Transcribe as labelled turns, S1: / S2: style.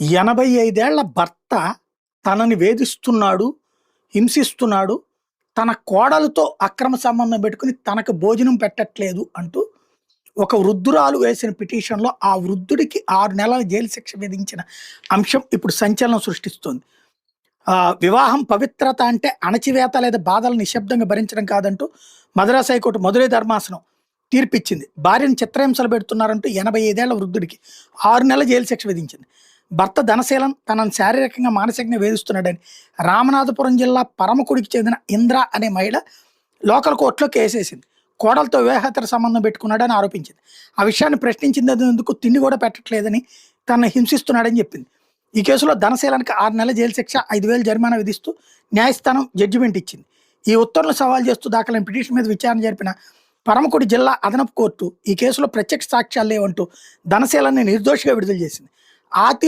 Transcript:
S1: ఎనభై ఐదేళ్ళ భర్త తనని వేధిస్తున్నాడు హింసిస్తున్నాడు తన కోడలతో అక్రమ సంబంధం పెట్టుకుని తనకు భోజనం పెట్టట్లేదు అంటూ ఒక వృద్ధురాలు వేసిన పిటిషన్లో ఆ వృద్ధుడికి ఆరు నెలల జైలు శిక్ష విధించిన అంశం ఇప్పుడు సంచలనం సృష్టిస్తోంది. వివాహం పవిత్రత అంటే అణచివేత లేదా బాధలు నిశ్శబ్దంగా భరించడం కాదంటూ మద్రాస్ హైకోర్టు మధురై ధర్మాసనం తీర్పిచ్చింది. భార్యను చిత్రహింసలు పెడుతున్నారంటూ ఎనభై ఐదేళ్ళ వృద్ధుడికి ఆరు నెలల జైలు శిక్ష విధించింది. భర్త ధనశీలం తనను శారీరకంగా మానసికంగా వేధిస్తున్నాడని రామనాథపురం జిల్లా పరమకుడికి చెందిన ఇంద్ర అనే మహిళ లోకల్ కోర్టులో కేసేసింది కోడలతో వివాహేతర సంబంధం పెట్టుకున్నాడని ఆరోపించింది. ఆ విషయాన్ని ప్రశ్నించినందుకు తిండి కూడా పెట్టట్లేదని తనను హింసిస్తున్నాడని చెప్పింది. ఈ కేసులో ధనశీలానికి ఆరు నెలల జైలు శిక్ష ఐదు వేలు జరిమానా విధిస్తూ న్యాయస్థానం జడ్జిమెంట్ ఇచ్చింది. ఈ ఉత్తర్వులు సవాల్ చేస్తూ దాఖలైన పిటిషన్ మీద విచారణ జరిపిన పరమకుడి జిల్లా అదనపు కోర్టు ఈ కేసులో ప్రత్యక్ష సాక్ష్యాలు లేవంటూ ధనశీలాన్ని నిర్దోషిగా విడుదల చేసింది. ఆతి